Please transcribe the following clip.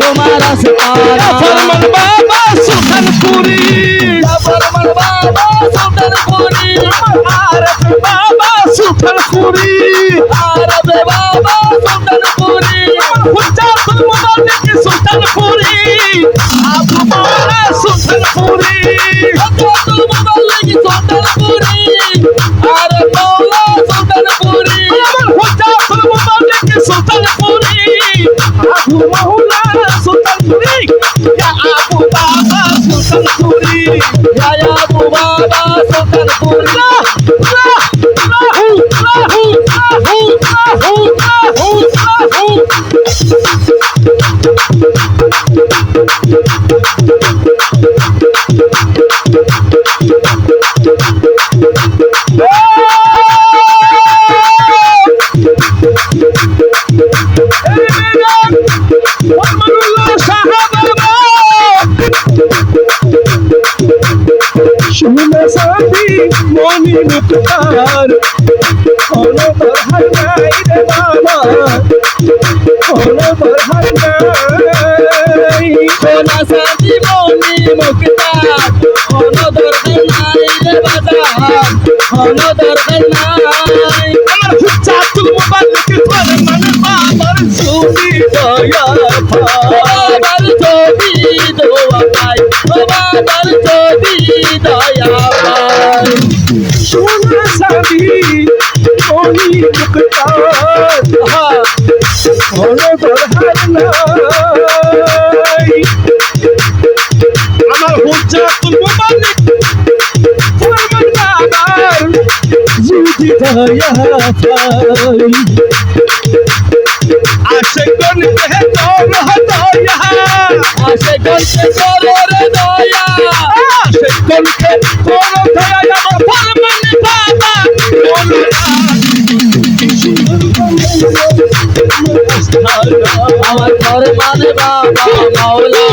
তোমার আছে আবু বাবা সুলতানপুরি রাহু রাহু রাহু রাহু রাহু রাহু শুনে সাথী মনি মুক্তার কোনো বরহার নাই রে বাবা কোনো বরহার নাই। সোনা সাদি মনি মুক্তা কোন দরকার নাই রে বাজার কোন দরকার নাই। আমার হুজ্জাতুল মুবারক ফরমান বাবার সুনি দয়া পায় বাবার ছবি দোয়া ও বাবার ছবি দয়া আমার হুজ্জাতুল মুবারক ফরমান বাবার যদি দয়া পাই আশিকন কে তোর দয়া আসে করতে করো রে দয়া আশিকন কে তোর দয়া আমার ঘরে মানে বাবা মাওলানা